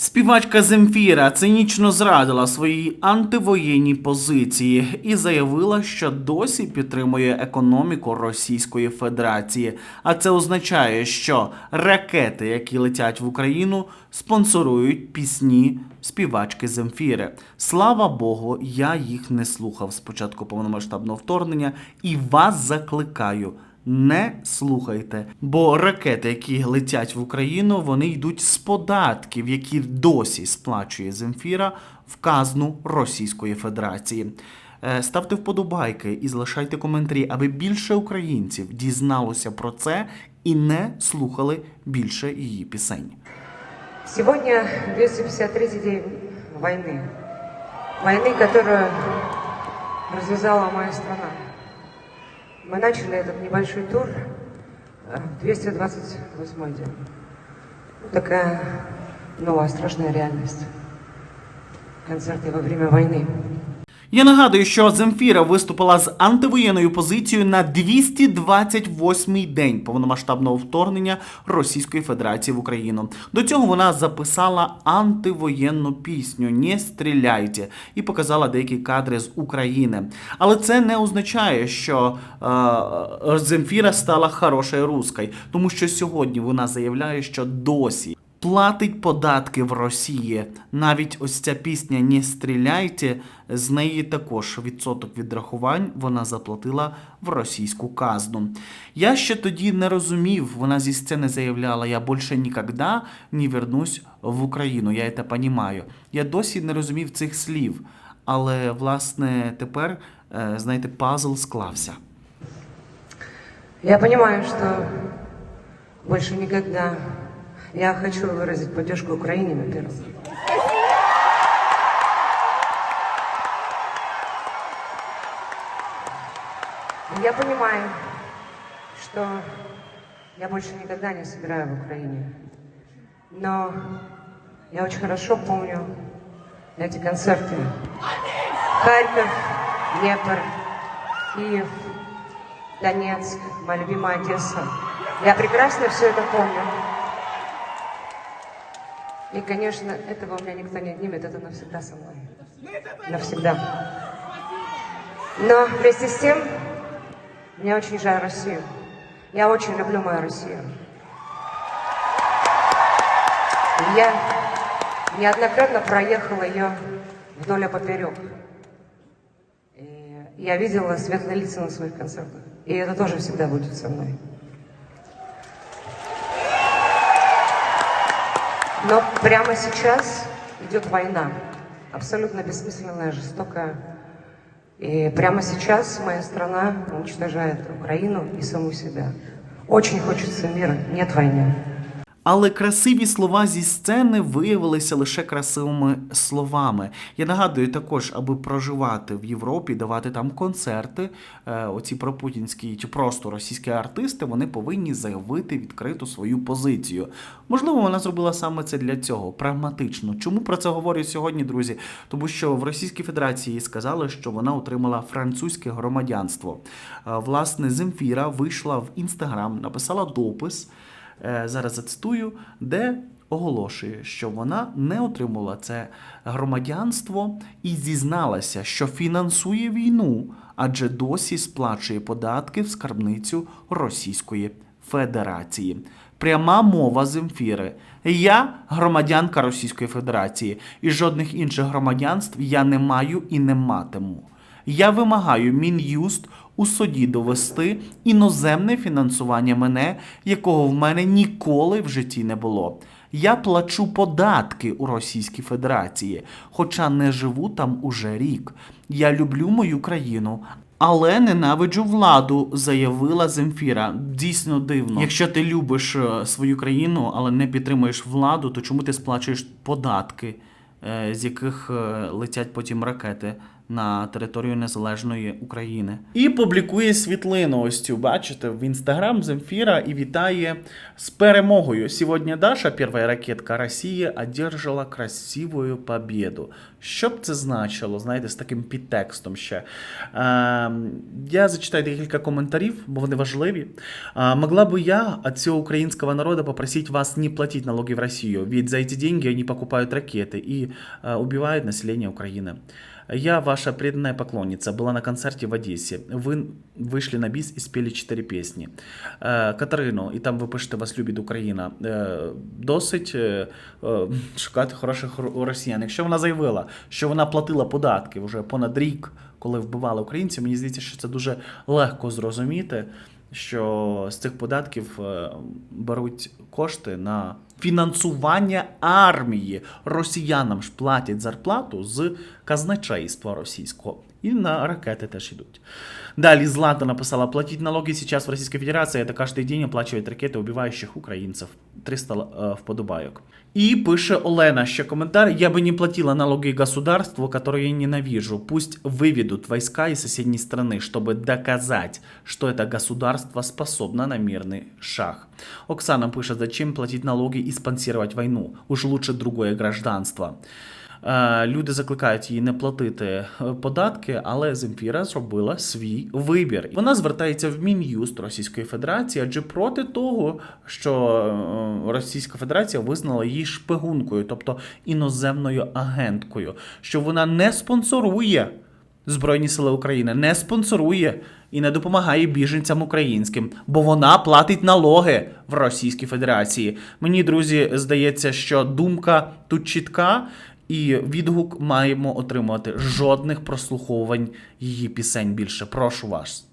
Співачка Земфіра цинічно зрадила свої антивоєнні позиції і заявила, що досі підтримує економіку Російської Федерації. А це означає, що ракети, які летять в Україну, спонсорують пісні співачки Земфіри. Слава Богу, я їх не слухав з початку повномасштабного вторгнення і вас закликаю. Не слухайте, бо ракети, які летять в Україну, вони йдуть з податків, які досі сплачує Земфіра в казну Російської Федерації. Е, Ставте вподобайки і залишайте коментарі, аби більше українців дізналося про це і не слухали більше її пісень. Сегодня 253-й день войны. Войны, которую развязала моя страна. Мы начали этот небольшой тур э, в 228 день. Вот такая новая страшная реальность. Концерты во время войны. Я нагадую, що Земфіра виступила з антивоєнною позицією на 228-й день повномасштабного вторгнення Російської Федерації в Україну. До цього вона записала антивоєнну пісню «Не стріляйте» і показала деякі кадри з України. Але це не означає, що е, Земфіра стала хорошою рускою, тому що сьогодні вона заявляє, що досі платить податки в Росії. Навіть ось ця пісня «Не стріляйте» з неї також відсоток відрахувань вона заплатила в російську казну. Я ще тоді не розумів, вона зі сцени заявляла, я більше ніколи не вернусь в Україну. Я це розумію. Я досі не розумів цих слів. Але, власне, тепер, е, знаєте, пазл склався. Я понимаю, что больше никогда я хочу выразить поддержку Украине, во-первых. Я понимаю, что я больше никогда не собираю в Украине. Но я очень хорошо помню эти концерты. Харьков, Днепр, Киев, Донецк, моя любимая Одесса. Я прекрасно все это помню. И, конечно, этого у меня никто не отнимет, это навсегда со мной. Навсегда. Но вместе с тем, мне очень жаль Россию. Я очень люблю мою Россию. Я неоднократно проехала ее вдоль и поперек. И я видела светлые лица на своих концертах. И это тоже всегда будет со мной. Но прямо сейчас идет война. Абсолютно бессмысленная, жестокая. И прямо сейчас моя страна уничтожает Украину и саму себя. Очень хочется мира, нет войны. Але красиві слова зі сцени виявилися лише красивими словами. Я нагадую також, аби проживати в Європі, давати там концерти, е, оці пропутінські чи просто російські артисти, вони повинні заявити відкриту свою позицію. Можливо, вона зробила саме це для цього, прагматично. Чому про це говорю сьогодні, друзі? Тому що в Російській Федерації сказали, що вона отримала французьке громадянство. Е, Власне, Земфіра вийшла в інстаграм, написала допис зараз зацитую, де оголошує, що вона не отримала це громадянство і зізналася, що фінансує війну, адже досі сплачує податки в скарбницю Російської Федерації. Пряма мова Земфіри. Я громадянка Російської Федерації, і жодних інших громадянств я не маю і не матиму. Я вимагаю Мін'юст у суді довести іноземне фінансування мене, якого в мене ніколи в житті не було. Я плачу податки у Російській Федерації, хоча не живу там уже рік. Я люблю мою країну. Але ненавиджу владу, заявила Земфіра. Дійсно дивно. Якщо ти любиш е, свою країну, але не підтримуєш владу, то чому ти сплачуєш податки, з яких е, летять потім ракети на територію незалежної України. І публікує світлину. Ось цю бачите в інстаграм Земфіра і вітає з перемогою. Сьогодні Даша, перша ракетка Росії, одержала красивую победу. Що б це значило, знаєте, з таким підтекстом ще. Е, я зачитаю декілька коментарів, бо вони важливі. Е, могла бы я от всего украинского народа попросить вас не платить налоги в Россию, ведь за эти деньги они покупают ракеты и э, убивают население Украины. Я ваша преданная поклонница, была на концерте в Одессе. Вы вышли на бис и спели чотири пісні. Е, Катерино, і там ви пишете Вас любить Україна. Е, Досить е, е, шукати хороших ру- росіян. Якщо вона заявила, що вона платила податки вже понад рік, коли вбивали українців, мені здається, що це дуже легко зрозуміти що з цих податків е, беруть кошти на фінансування армії. Росіянам ж платять зарплату з казначейства російського. І на ракети теж йдуть. Далі Злата написала: платить налоги сейчас в Российской Федерации, это каждый день оплачивает ракети убивающих українців. 300 е, вподобайок. І пише Олена ще коментар: Я бы не платила налоги государству, которое я ненавижу. Пусть выведут войска из соседней страны, чтобы доказать, что это государство способно на мирный шаг. Оксана пише, зачем платить налоги и спонсировать войну? Уж лучше другое гражданство. Е, Люди закликають її не платити е, податки, але Земфіра зробила свій вибір. Вона звертається в Мін'юст Російської Федерації, адже проти того, що е, Російська Федерація визнала її шпигункою, тобто іноземною агенткою, що вона не спонсорує Збройні Сили України, не спонсорує і не допомагає біженцям українським, бо вона платить налоги в Російській Федерації. Мені, друзі, здається, що думка тут чітка, і відгук маємо отримувати жодних прослуховувань її пісень більше. Прошу вас.